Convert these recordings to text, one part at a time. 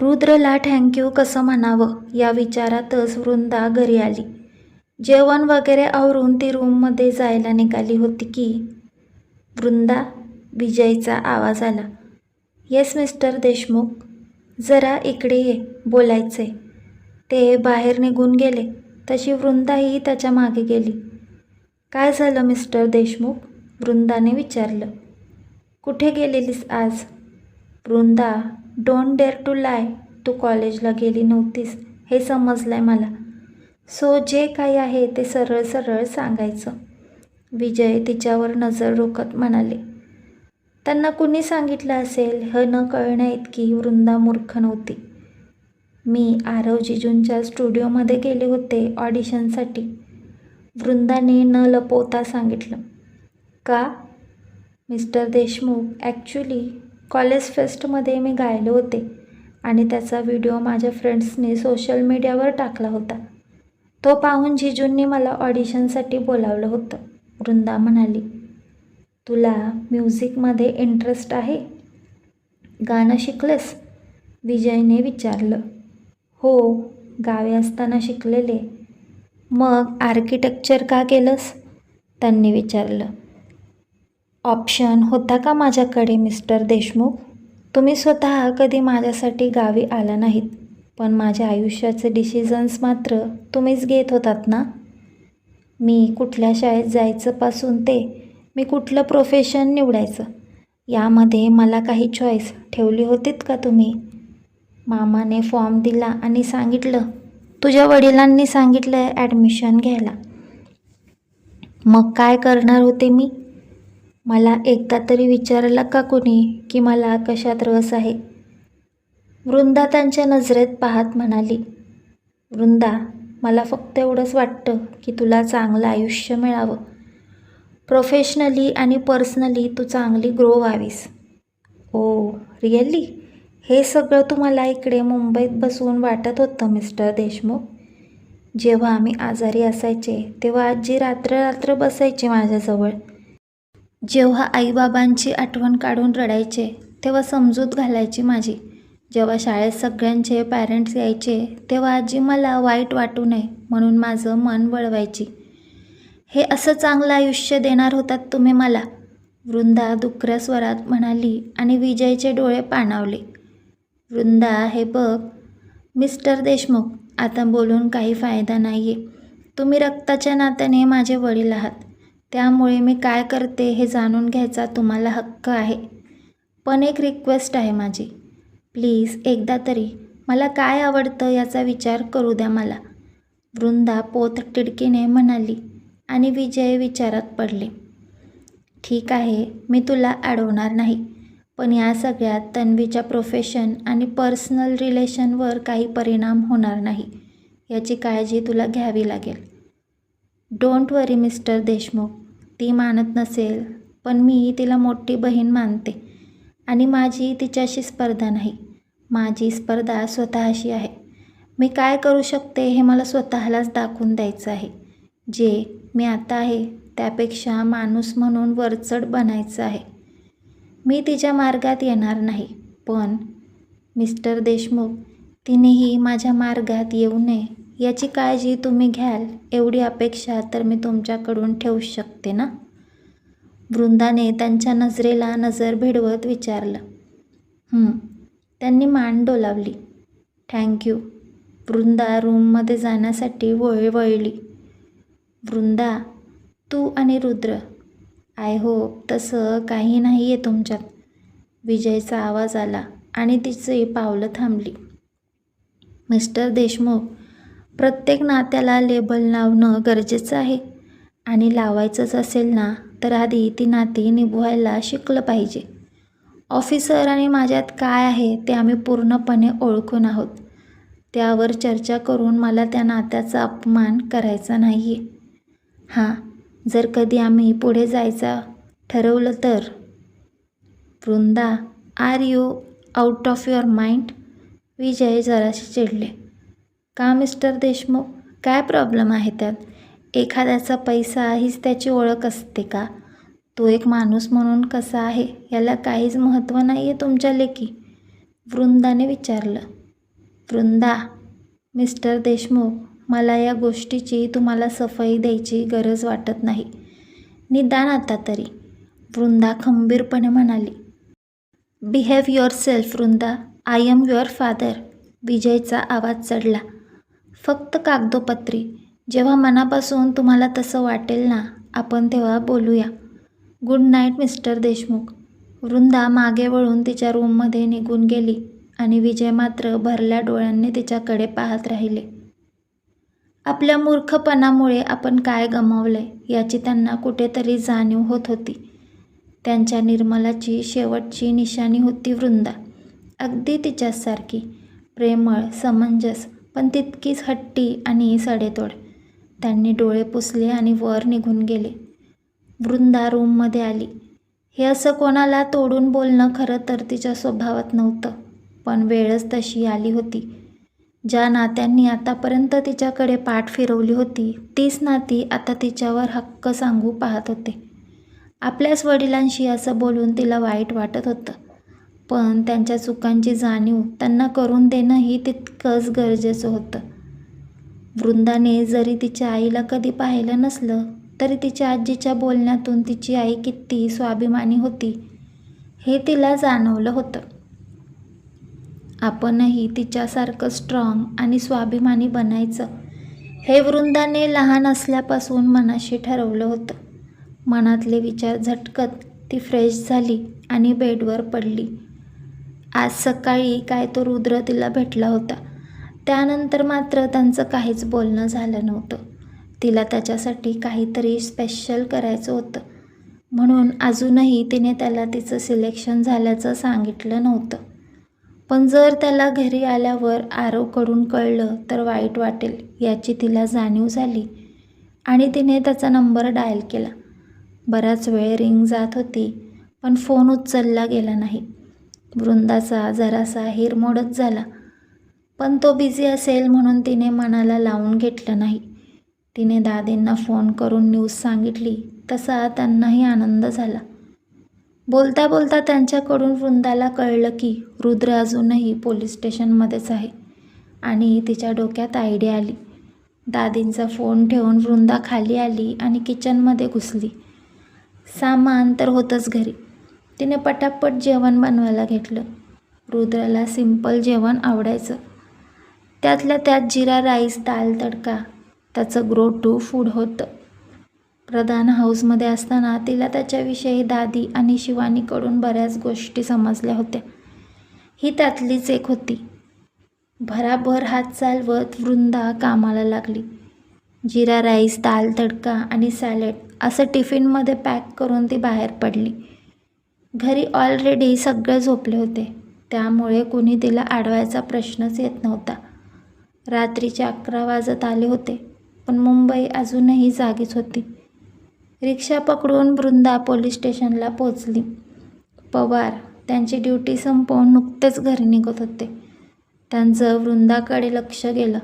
रुद्रला thank you कसं म्हणावं? या विचारातच वृंदा घरी आली. जेवण वगैरे आवरून ती रूममध्ये जायला निघाली होती की वृंदा विजयचा आवाज आला. येस मिस्टर देशमुख जरा इकडे ये बोलायचे ते बाहेर निघून गेले. तशी वृंदाही त्याच्यामागे गेली. काय झालं मिस्टर देशमुख? वृंदाने विचारलं. कुठे गेलेलीस आज? Vrinda don't dare to lie तू कॉलेजला गेली नव्हतीस. हे समजलं आहे मला. सो जे काही आहे ते सरळ सरळ सांगायचं. विजय तिच्यावर नजर रोखत म्हणाले. त्यांना कुणी सांगितलं असेल? हे न कळण्या इतकी वृंदा मूर्ख नव्हती. मी आरव जिजूंच्या स्टुडिओमध्ये गेले होते ऑडिशनसाठी. वृंदाने न लपवता सांगितलं. का? मिस्टर देशमुख ॲक्च्युली कॉलेज फेस्टमध्ये मी गायले होते आणि त्याचा व्हिडिओ माझ्या फ्रेंड्सने सोशल मीडियावर टाकला होता. तो पाहून जिजूंनी मला ऑडिशनसाठी बोलावलं होतं. वृंदा म्हणाली तुला म्युझिकमध्ये इंटरेस्ट आहे? गाणं शिकलंस? विजयने विचारलं. हो गावे असताना शिकलेले. मग आर्किटेक्चर का केलंस? त्यांनी विचारलं. ऑप्शन होता का माझ्याकडे मिस्टर देशमुख? तुम्ही स्वतः कधी माझ्यासाठी गावी आला नाहीत पण माझ्या आयुष्याचे डिसिजन्स मात्र तुम्हीच घेत होतात ना? मी कुठल्या शाळेत जायचंपासून ते मी कुठलं प्रोफेशन निवडायचं? यामध्ये मला काही चॉईस ठेवली होतीत का तुम्ही? मामाने फॉर्म दिला आणि सांगितलं तुझ्या वडिलांनी सांगितलं ॲडमिशन घ्यायला. मग काय करणार होते मी? मला एकदा तरी विचारला का कुणी की मला कशात रस आहे? वृंदा त्यांच्या नजरेत पाहत म्हणाली वृंदा मला फक्त एवढंच वाटतं की तुला चांगलं आयुष्य मिळावं. प्रोफेशनली आणि पर्सनली तू चांगली ग्रो व्हावीस. ओ रिअली हे सगळं तुम्हाला इकडे मुंबईत बसवून वाटत होतं मिस्टर देशमुख? जेव्हा आम्ही आजारी असायचे तेव्हा आजी रात्र रात्र बसायची माझ्याजवळ. जेव्हा आईबाबांची आठवण काढून रडायचे तेव्हा समजूत घालायची माझी. जेव्हा शाळेत सगळ्यांचे पॅरेंट्स यायचे तेव्हा आजी मला वाईट वाटू नये म्हणून माझं मन वळवायची. हे असं चांगलं आयुष्य देणार होतात तुम्ही मला वृंदा दुखऱ्या स्वरात म्हणाली आणि विजयचे डोळे पाणावले. वृंदा हे बघ मिस्टर देशमुख आता बोलून काही फायदा नाही आहे तुम्ही रक्ताच्या नात्याने माझे वडील आहात. त्यामुळे मी काय करते हे जाणून घ्यायचा तुम्हाला हक्क आहे. पण एक रिक्वेस्ट आहे माझी. प्लीज एकदा तरी मला काय आवडतं याचा विचार करू द्या मला. वृंदा पोत टिडकीने म्हणाली आणि विजय विचारात पडले. ठीक आहे मी तुला अडवणार नाही. पण या सगळ्यात तन्वीच्या प्रोफेशन आणि पर्सनल रिलेशनवर काही परिणाम होणार नाही. याची काळजी तुला घ्यावी लागेल. Don't worry mister Deshmukh. ती मानत नसेल पण मी तिला मोठी बहीण मानते आणि माझी तिच्याशी स्पर्धा नाही. माझी स्पर्धा स्वतःशी आहे. मी काय करू शकते हे मला स्वतःलाच दाखवून द्यायचं आहे. जे मी आता आहे त्यापेक्षा माणूस म्हणून वरचढ बनायचं आहे. मी तिच्या मार्गात येणार नाही पण मिस्टर देशमुख तिनेही माझ्या मार्गात येऊ नये. याची काळजी तुम्ही घ्याल. एवढी अपेक्षा तर मी तुमच्याकडून ठेवू शकते ना? वृंदाने त्यांच्या नजरेला नजर भिडवत विचारलं. त्यांनी मान डोलावली. थँक्यू वृंदा रूममध्ये जाण्यासाठी वळ वळली. वृंदा तू आणि रुद्र. आय होप तसं काही नाही आहे तुमच्यात. विजयचा आवाज आला आणि तिची पावलं थांबली. मिस्टर देशमुख प्रत्येक नात्याला लेबल लावणं गरजेचं आहे. आणि लावायचंच असेल ना तर आधी ती नाती निभवायला शिकलं पाहिजे. ऑफिसर आणि माझ्यात काय आहे ते आम्ही पूर्णपणे ओळखून आहोत. त्यावर चर्चा करून मला त्या नात्याचा अपमान करायचा नाही आहे हां जर कधी आम्ही पुढे जायचं ठरवलं तर? Vrinda are you out of your mind? Vijay जराशी चिडले. का मिस्टर देशमुख? काय प्रॉब्लेम आहे त्यात? एखाद्याचा पैसा हीच त्याची ओळख असते का? तो एक माणूस म्हणून कसा आहे? याला काहीच महत्त्व नाही आहे तुमच्या लेकी वृंदाने विचारलं. वृंदा मिस्टर देशमुख मला या गोष्टीची तुम्हाला सफाई द्यायची गरज वाटत नाही. निदान आता तरी. वृंदा खंबीरपणे म्हणाली. Behave yourself Vrinda. I am your father विजयचा आवाज चढला. फक्त कागदोपत्री. जेव्हा मनापासून तुम्हाला तसं वाटेल ना आपण तेव्हा बोलूया. Good night mister Deshmukh. Vrinda मागे वळून तिच्या रूममध्ये निघून गेली आणि विजय मात्र भरल्या डोळ्यांनी तिच्याकडे पाहत राहिले. आपल्या मूर्खपणामुळे आपण काय गमावलंय याची त्यांना कुठेतरी जाणीव होत होती. त्यांच्या निर्मलाची शेवटची निशाणी होती वृंदा. अगदी तिच्यासारखी. प्रेमळ समंजस पण तितकीच हट्टी आणि सडेतोड. त्यांनी डोळे पुसले आणि वर निघून गेले. वृंदा रूममध्ये आली. हे असं कोणाला तोडून बोलणं खरं तर तिच्या स्वभावात नव्हतं पण वेळच तशी आली होती. ज्या नात्यांनी आतापर्यंत तिच्याकडे पाठ फिरवली होती तीच नाती आता तिच्यावर हक्क सांगू पाहत होते. आपल्याच वडिलांशी असं बोलून तिला वाईट वाटत होतं. पण त्यांच्या चुकांची जाणीव त्यांना करून देणंही तितकंच गरजेचं होतं. वृंदाने जरी तिच्या आईला कधी पाहिलं नसलं तरी तिच्या आजीच्या बोलण्यातून तिची आई किती स्वाभिमानी होती हे तिला जाणवलं होतं. आपणही तिच्यासारखं स्ट्रॉंग आणि स्वाभिमानी बनायचं हे वृंदाने लहान असल्यापासून मनाशी ठरवलं होतं. मनातले विचार झटकत ती फ्रेश झाली आणि बेडवर पडली. आज सकाळी काय तो रुद्र तिला भेटला होता. त्यानंतर मात्र त्यांचं काहीच बोलणं झालं नव्हतं. तिला त्याच्यासाठी काहीतरी स्पेशल करायचं होतं. म्हणून अजूनही तिने त्याला तिचं सिलेक्शन झाल्याचं सांगितलं नव्हतं. पण जर त्याला घरी आल्यावर आरवकडून कळलं तर वाईट वाटेल याची तिला जाणीव झाली. आणि तिने त्याचा नंबर डायल केला. बराच वेळ रिंग जात होती पण फोन उचलला गेला नाही. वृंदाचा जरासा हिरमोडच झाला. पण तो बिझी असेल म्हणून तिने मनाला लावून घेतलं नाही. तिने दादींना फोन करून न्यूज सांगितली. तसा त्यांनाही आनंद झाला. बोलता बोलता त्यांच्याकडून वृंदाला कळलं की रुद्र अजूनही पोलीस स्टेशनमध्येच आहे. आणि तिच्या डोक्यात आयडिया आली. दादींचा फोन ठेवून वृंदा खाली आली आणि किचनमध्ये घुसली. सामान तर होतंच घरी. तिने पटापट जेवण बनवायला घेतलं. रुद्राला सिंपल जेवण आवडायचं. त्यातल्या त्यात जिरा राईस दाल तडका त्याचं ग्रो टू फूड होतं. प्रधान हाऊसमध्ये असताना तिला त्याच्याविषयी दादी आणि शिवानीकडून बऱ्याच गोष्टी समजल्या होत्या. ही त्यातलीच एक होती. भराभर हात चालवत वृंदा कामाला लागली. जिरा राईस दाल तडका आणि सॅलेड असं टिफिनमध्ये पॅक करून ती बाहेर पडली. घरी ऑलरेडी सगळे झोपले होते. त्यामुळे कुणी तिला अडवायचा प्रश्नच येत नव्हता. रात्रीचे अकरा वाजत आले होते पण मुंबई अजूनही जागीच होती. रिक्षा पकडून वृंदा पोलीस स्टेशनला पोचली पवार त्यांची ड्युटी संपवून नुकतेच घरी निघत होते. त्यांचं वृंदाकडे लक्ष गेलं.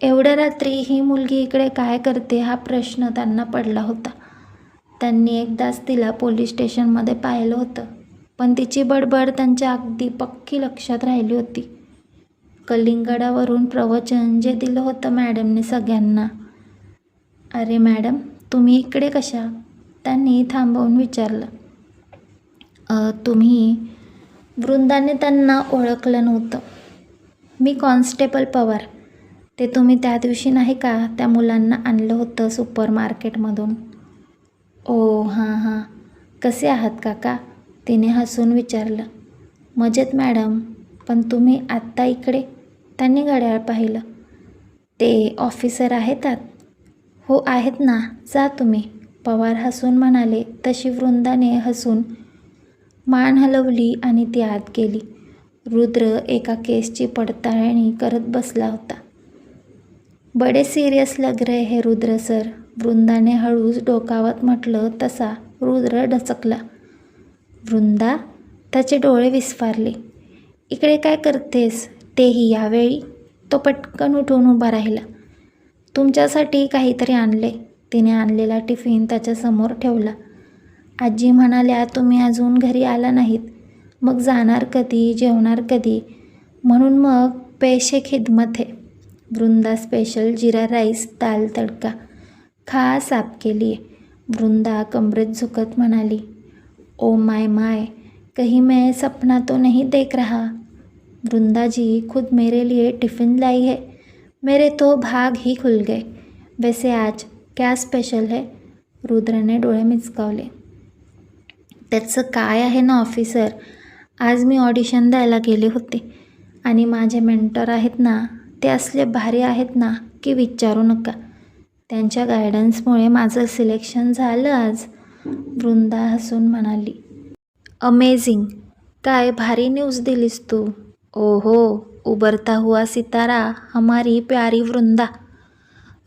एवढ्या रात्री ही मुलगी इकडे काय करते हा प्रश्न त्यांना पडला होता. त्यांनी एकदाच तिला पोलीस स्टेशनमध्ये पाहिलं होतं. पण तिची बडबड त्यांच्या अगदी पक्की लक्षात राहिली होती. कलिंगडावरून प्रवचन जे दिलं होतं मॅडमने सगळ्यांना. अरे मॅडम तुम्ही इकडे कशा? त्यांनी थांबवून विचारलं. तुम्ही वृंदाने त्यांना ओळखलं नव्हतं. मी कॉन्स्टेबल पवार. ते तुम्ही त्या दिवशी नाही का त्या मुलांना आणलं होतं सुपर मार्केटमधून? ओ हां हां. कसे आहात काका? तिने हसून विचारलं. मजेत मॅडम. पण तुम्ही आत्ता इकडे? त्यांनी घड्याळ पाहिलं. ते ऑफिसर आहेत आत हो आहेत ना. जा तुम्ही. पवार हसून म्हणाले. तशी वृंदाने हसून मान हलवली आणि ती आत गेली. रुद्र एका केसची पडताळणी करत बसला होता. बडे सिरियस लग रहे हे रुद्र सर. वृंदाने हळूच डोकावत म्हटलं तसा. रुद्र डचकला. वृंदा त्याचे डोळे विस्फारले. इकडे काय करतेस? तेही यावेळी. तो पटकन उठून उभा राहिला. तुमच्यासाठी काहीतरी आणले. तिने आणलेला टिफिन त्याच्यासमोर ठेवला. आजी म्हणाल्या तुम्ही अजून घरी आला नाहीत. मग जाणार कधी? जेवणार कधी? म्हणून मग पेशे खिदमत आहे. Vrinda special jeera rice dal tadka. खास आपके केली. वृंदा कमरेत झुकत म्हणाली ओ माय माय कहीं मैं सपना तो नहीं देख रहा. वृंदा जी खुद मेरे लिए टिफ़िन लाई है। मेरे तो भाग ही खुल गए। वैसे आज क्या स्पेशल है? रुद्रने डोळे मिचकावले. त्याचं काय आहे ना ऑफिसर आज मी ऑडिशन द्यायला गेले होते. आणि माझे मेंटर आहेत ना ते असले भारी आहेत ना की विचारू नका. त्यांच्या गायडन्समुळे माझं सिलेक्शन झालं आज. वृंदा हसून म्हणाली अमेझिंग काय भारी न्यूज़ दिलीस तू. ओहो उबरता हुआ सितारा हमारी प्यारी वृंदा.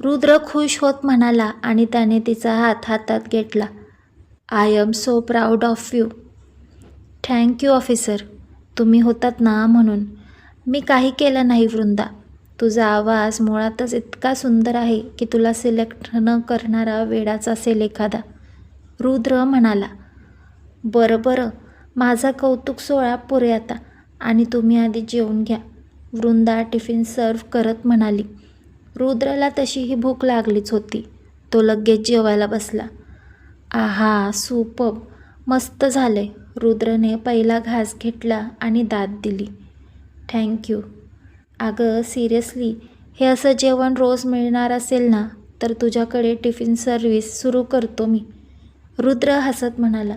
रुद्र खुश होत म्हणाला आणि त्याने तिचा हात हातात घेतला. I am so proud of you thank you officer तुम्ही होतात ना म्हणून. मी काही केलं नाही वृंदा. तुझा आवाज मुळातच इतका सुंदर आहे की तुला सिलेक्ट न करणारा वेडाच असेल एखादा. रुद्र म्हणाला बरं बरं. माझा कौतुक सोहळा पुरे आता आणि तुम्ही आधी जेवून घ्या वृंदा टिफिन सर्व करत म्हणाली. रुद्रला तशीही भूक लागलीच होती. तो लगेच जेवायला बसला. आहा सुपब. मस्त झाले रुद्रने पहिला घास घेतला आणि दाद दिली. थँक्यू. अगं सिरियसली हे असं जेवण रोज मिळणार असेल ना तर तुझ्याकडे टिफिन सर्व्हिस सुरू करतो मी. रुद्र हसत म्हणाला.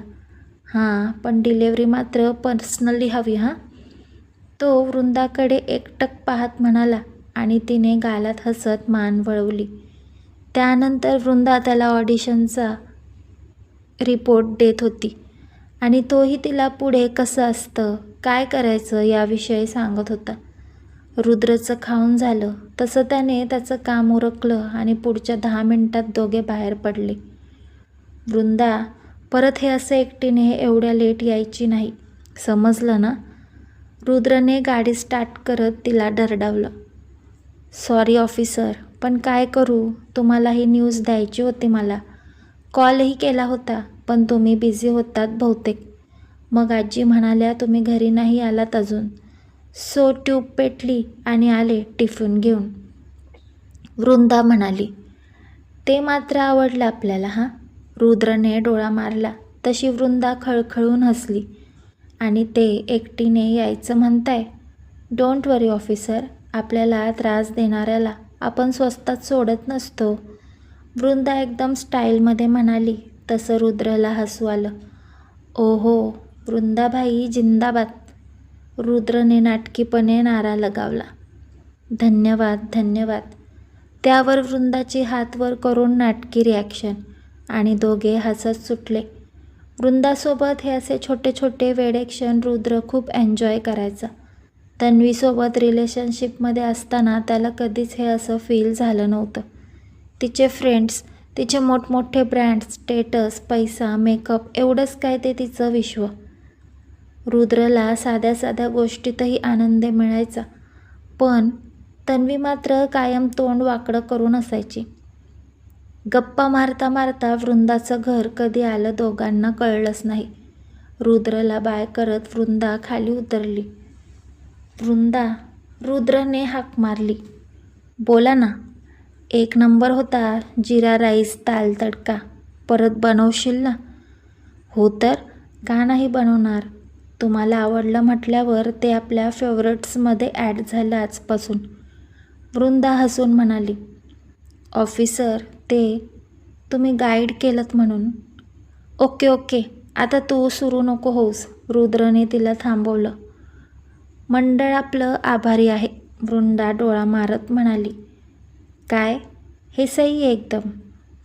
हां पण डिलेवरी मात्र पर्सनली हवी हां? तो वृंदाकडे एकटक पाहत म्हणाला आणि तिने गालात हसत मान वळवली. त्यानंतर वृंदा त्याला ऑडिशनचा रिपोर्ट देत होती आणि तोही तिला पुढे कसं असतं काय करायचं याविषयी सांगत होता. रुद्रचं खाऊन झालं. तसं त्याने त्याचं काम उरकलं आणि पुढच्या दहा मिनिटात दोघे बाहेर पडले. वृंदा परत हे असं एकटीने एवढ्या लेट यायची नाही. समजलं ना? रुद्रने गाडी स्टार्ट करत तिला डरडावलं. सॉरी ऑफिसर पण काय करू? तुम्हाला ही न्यूज द्यायची होती मला. कॉलही केला होता पण तुम्ही बिझी होतात बहुतेक. मग आजी म्हणाल्या तुम्ही घरी नाही आलात अजून. सो ट्यूब पेटली आणि आले टिफिन घेऊन. वृंदा म्हणाली ते मात्र आवडलं आपल्याला हां? रुद्रने डोळा मारला. तशी वृंदा खळखळून हसली. आणि ते एकटीने यायचं म्हणताय? डोंट वरी ऑफिसर आपल्याला त्रास देणाऱ्याला आपण स्वस्तात सोडत नसतो. वृंदा एकदम स्टाईलमध्ये म्हणाली. तसं रुद्रला हसू आलं. ओहो वृंदाबाई जिंदाबाद. रुद्रने नाटकीपणे नारा लगावला. धन्यवाद धन्यवाद. त्यावर वृंदाची हात वर करून नाटकी रिॲक्शन आणि दोघे हसत सुटले. वृंदासोबत हे असे छोटे छोटे वेडे क्षण रुद्र खूप एन्जॉय करायचा. तन्वीसोबत रिलेशनशिपमध्ये असताना त्याला कधीच हे असं फील झालं नव्हतं. तिचे फ्रेंड्स तिचे मोठमोठे ब्रँड स्टेटस पैसा मेकअप एवढंच काय ते तिचं विश्व. रुद्रला साध्या साध्या गोष्टीतही आनंद मिळायचा. पण तन्वी मात्र कायम तोंड वाकडं करून असायची. गप्पा मारता मारता वृंदाचं घर कधी आलं दोघांना कळलंच नाही. रुद्रला बाय करत वृंदा खाली उतरली. वृंदा रुद्रने हाक मारली. बोला ना एक नंबर होता जिरा राईस दाल तडका. परत बनवशील ना? हो तर का नाही बनवणार? तुम्हाला आवडलं म्हटल्यावर ते आपल्या फेवरेट्समध्ये ॲड झालं आजपासून. वृंदा हसून म्हणाली ऑफिसर ते तुम्ही गाईड केलं म्हणून. ओके ओके आता तू सुरू नको होऊस रुद्रने तिला थांबवलं. मंडळ आपलं आभारी आहे वृंदा डोळा मारत म्हणाली. काय? हे सही आहे एकदम.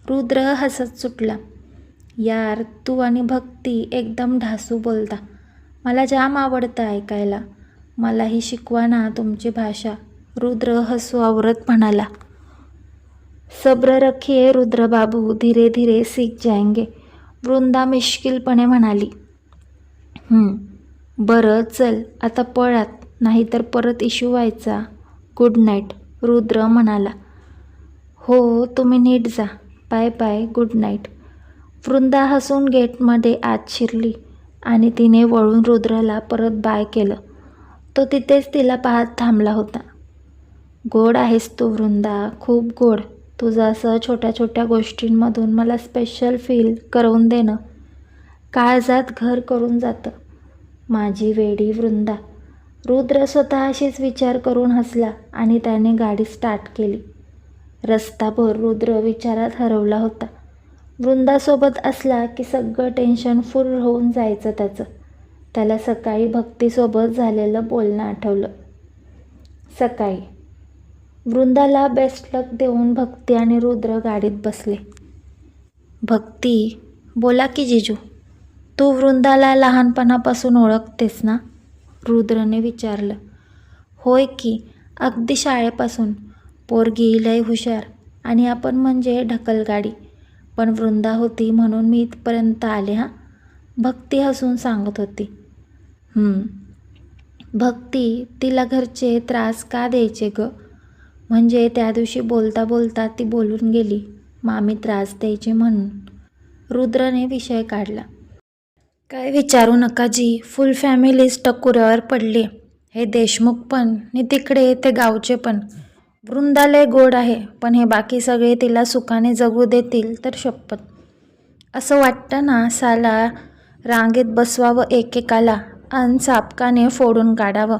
रुद्र हसत सुटला. यार तू आणि भक्ती एकदम ढासू बोलता. मला जाम आवडतं ऐकायला. मलाही शिकवा ना तुमची भाषा. रुद्र हसू आवरत म्हणाला. सब्र रखिये रुद्र बाबू धीरे धीरे सीख जायंगे. वृंदा मिश्किलपणे म्हणाली. बरं चल आता पळात नाहीतर परत इश्यू व्हायचा. गुड नाईट रुद्र म्हणाला. हो तुम्ही नीट जा. Bye bye good night. Vrinda हसून गेटमध्ये आत शिरली. आणि तिने वळून रुद्रला परत बाय केलं. तो तिथेच तिला पाहत थांबला होता. गोड आहेस तू वृंदा. खूप गोड. तुझं असं छोट्या छोट्या गोष्टींमधून मला स्पेशल फील करून देणं काळजात घर करून जातं. माझी वेडी वृंदा. रुद्र स्वतःशीच विचार करून हसला आणि त्याने गाडी स्टार्ट केली. रस्ताभर रुद्र विचारात हरवला होता. वृंदासोबत असला की सगळं टेन्शन फुल होऊन जायचं त्याचं. त्याला सकाळी भक्तीसोबत झालेलं बोलणं आठवलं. सकाळी. वृंदाला बेस्ट लक देऊन भक्ती आणि रुद्र गाडीत बसले. भक्ती बोला की जिजू तू वृंदाला लहानपणापासून ओळखतेस ना? रुद्रने विचारलं. होय की अगदी शाळेपासून. पोरगी लय हुशार आणि आपण म्हणजे ढकलगाडी. पण वृंदा होती म्हणून मी इथपर्यंत आले हां. भक्ती हसून सांगत होती. भक्ती तिला घरचे त्रास का द्यायचे ग? म्हणजे त्या दिवशी बोलता बोलता ती बोलून गेली मामी त्रास द्यायचे म्हणून. रुद्रने विषय काढला. काय विचारू नका जी फुल फॅमिलीज टकुऱ्यावर पडली. हे देशमुख पण आणि तिकडे ते गावचे पण. वृंदालय गोड आहे पण हे बाकी सगळे तिला सुखाने जगू देतील तर शपथ. असं वाटतं ना साला रांगेत बसवावं एकेकाला अन सापकाने फोडून काढावं.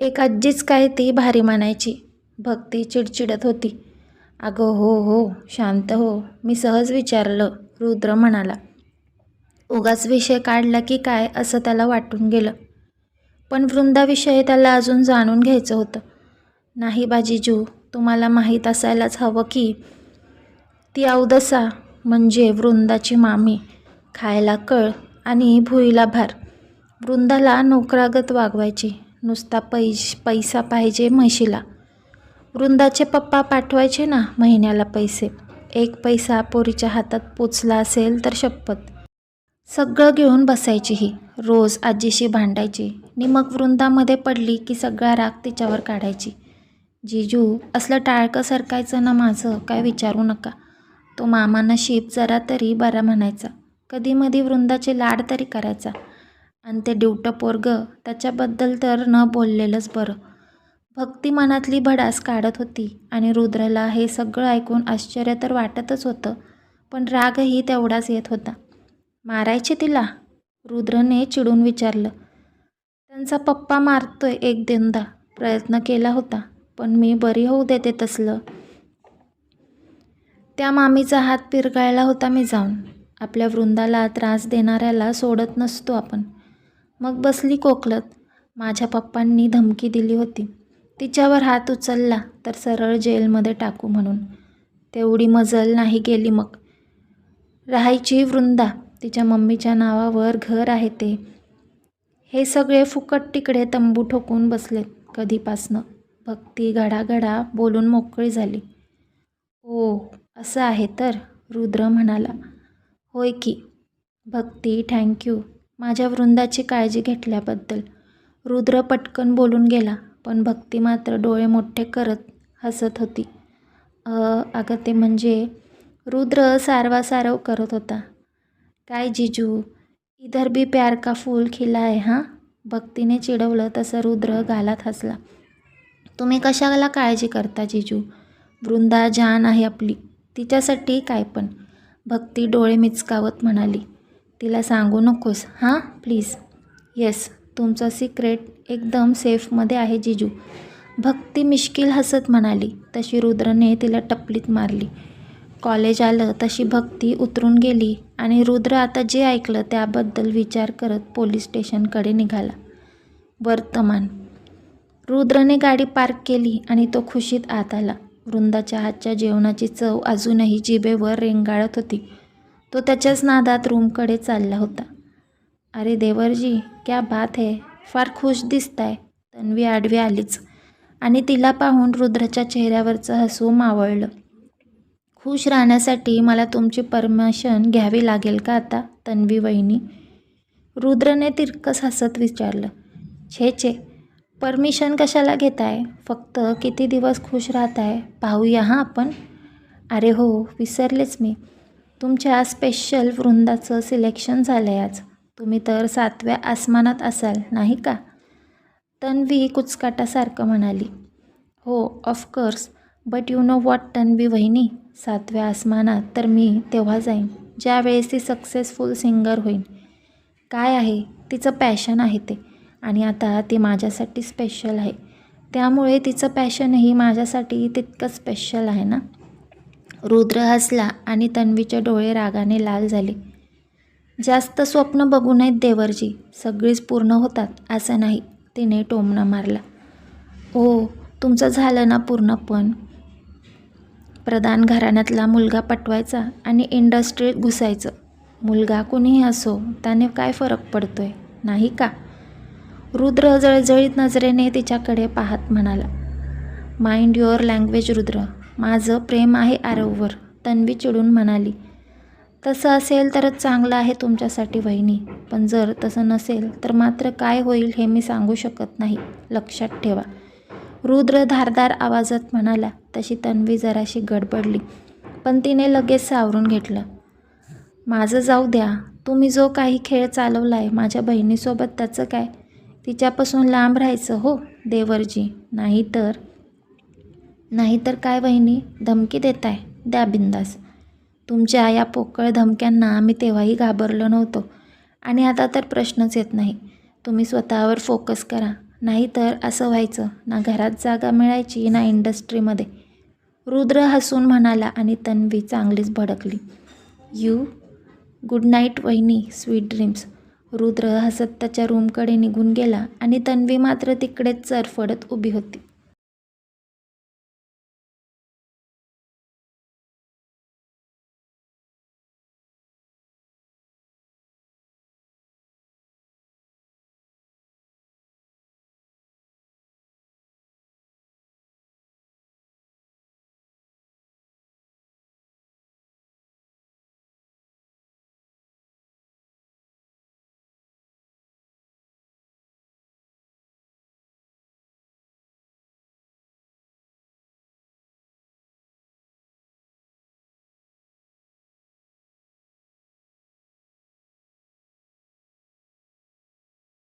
एक आजीच काय ती भारी म्हणायची. भक्ती चिडचिडत होती. अगं हो हो शांत हो मी सहज विचारलं रुद्र म्हणाला. उगाच विषय काढला की काय असं त्याला वाटून गेलं. पण वृंदाविषयी त्याला अजून जाणून घ्यायचं होतं. नाही बाजीजू तुम्हाला माहीत असायलाच हवं की ती अवदसा म्हणजे वृंदाची मामी. खायला कळ आणि भुईला भार. वृंदाला नोकरागत वागवायची. नुसता पैश पैसा पाहिजे म्हशीला. वृंदाचे पप्पा पाठवायचे ना महिन्याला पैसे. एक पैसा पोरीच्या हातात पोचला असेल तर शपथ. सगळं घेऊन बसायची ही. रोज आजीशी भांडायची. आणि मग वृंदामध्ये पडली की सगळा राग तिच्यावर काढायची. जिजू असलं टाळकं सरकायचं ना माझं काय विचारू नका. तो मामा नशीब जरा तरी बरा म्हणायचा. कधीमधी वृंदाचे लाड तरी करायचा. आणि ते डिवटं पोरगं त्याच्याबद्दल तर न बोललेलंच बरं. भक्ती मनातली भडास काढत होती आणि रुद्रला हे सगळं ऐकून आश्चर्य तर वाटतच होतं पण रागही तेवढाच येत होता. मारायचे तिला? रुद्रने चिडून विचारलं. त्यांचा पप्पा मारतोय एक दोनदा प्रयत्न केला होता. पण मी बरी होऊ देते तसलं. त्या मामीचा हात पिरगाळला होता मी जाऊन. आपल्या वृंदाला त्रास देणाऱ्याला सोडत नसतो आपण. मग बसली कोकलत. माझ्या पप्पांनी धमकी दिली होती. तिच्यावर हात उचलला तर सरळ जेलमध्ये टाकू म्हणून. तेवढी मजल नाही गेली मग. राहायची वृंदा. तिच्या मम्मीच्या नावावर घर आहे ते. हे सगळे फुकट तिकडे तंबू ठोकून बसलेत कधीपासनं. भक्ती घडाघडा बोलून मोकळी झाली. ओ असं आहे तर? रुद्र म्हणाला. होय की. भक्ती थँक्यू माझ्या वृंदाची काळजी घेतल्याबद्दल. रुद्र पटकन बोलून गेला पण भक्ती मात्र डोळे मोठे करत हसत होती. अ अगं ते म्हणजे? रुद्र सारवासारव करत होता. काय जिजू इधर भी प्यार का फूल खिला आहे हां? भक्तीने चिडवलं तसं रुद्र गालात हसला. तुम्ही कशाला काळजी करता जिजू? वृंदा जान आहे आपली. तिच्यासाठी काय पण. भक्ती डोळे मिचकावत म्हणाली. तिला सांगू नकोस हां? प्लीज. येस तुमचं सिक्रेट एकदम सेफमध्ये आहे जिजू. भक्ती मिश्किल हसत म्हणाली. तशी रुद्रने तिला टपलीत मारली. कॉलेज आलं तशी भक्ती उतरून गेली आणि रुद्र आता जे ऐकलं त्याबद्दल विचार करत पोलीस स्टेशनकडे निघाला. वर्तमान रुद्रने गाडी पार्क केली आणि तो खुशीत आत आला. वृंदाच्या हातच्या जेवणाची चव अजूनही जिभेवर रेंगाळत होती. तो त्याच्याच नादात रूमकडे चालला होता. अरे देवरजी क्या बात है. फार खुश दिसताय. तन्वी आडवी आलीच आणि तिला पाहून रुद्रच्या चेहऱ्यावरचं हसू मावळलं. खुश राहण्यासाठी मला तुमची परमिशन घ्यावी लागेल का आता? तन्वी वहिनी. रुद्रने तिरकस हसत विचारलं. छे छे. परमिशन कशाला घेताय? फक्त किती दिवस खुश राहताय? पाहूया हां आपण. अरे हो विसरलेच मी. तुमच्या स्पेशल वृंदाचं सिलेक्शन झालं आहे आज. तुम्ही तर सातव्या आसमानात असाल नाही का? तन्वी कुचकाटासारखं म्हणाली. हो of course but you know what Tanvi वहिनी? सातव्या आसमानात तर मी तेव्हा जाईन ज्यावेळेस ती सक्सेसफुल सिंगर होईन. काय आहे? तिचं पॅशन आहे ते. आणि आता ती माझ्यासाठी स्पेशल आहे. त्यामुळे तिचं पॅशनही माझ्यासाठी तितकं स्पेशल आहे ना. रुद्र हसला आणि तन्वीचे डोळे रागाने लाल झाले. जास्त स्वप्न बघू नयेत देवरजी. सगळीच पूर्ण होतात असं नाही. तिने टोमणं मारला. ओ तुमचं झालं ना पूर्ण पण? प्रधान घराण्यातला मुलगा पटवायचा आणि इंडस्ट्रीत घुसायचं. मुलगा कुणीही असो त्याने काय फरक पडतोय? नाही का? रुद्र जळजळीत नजरेने तिच्याकडे पाहत म्हणाला माइंड युअर लँग्वेज रुद्र. माझं प्रेम आहे आरववर. तन्वी चिडून म्हणाली तसं असेल तरच चांगलं आहे तुमच्यासाठी वहिनी. पण जर तसं नसेल तर मात्र काय होईल हे मी सांगू शकत नाही. लक्षात ठेवा. रुद्र धारदार आवाजात म्हणाला तशी तन्वी जराशी गडबडली पण तिने लगेच सावरून घेतलं माझं जाऊ द्या. तुम्ही जो काही खेळ चालवला आहे माझ्या बहिणीसोबत त्याचं काय? तिच्यापासून लांब राहायचं हो देवरजी. नाहीतर नाहीतर काय वहिनी? धमकी देताय? द्या बिंदास. तुमच्या या पोकळ धमक्यांना आम्ही तेव्हाही घाबरलो नव्हतो. आणि आता तर प्रश्नच येत नाही. तुम्ही स्वतःवर फोकस करा. नाहीतर असं व्हायचं ना घरात जागा मिळायची ना इंडस्ट्रीमध्ये. रुद्र हसून म्हणाला आणि तन्वी चांगलीच भडकली. यू गुड नाईट वहिनी स्वीट ड्रीम्स. रुद्र हसत त्याच्या रूमकडे निघून गेला आणि तन्वी मात्र तिकडेच चरफडत उभी होती.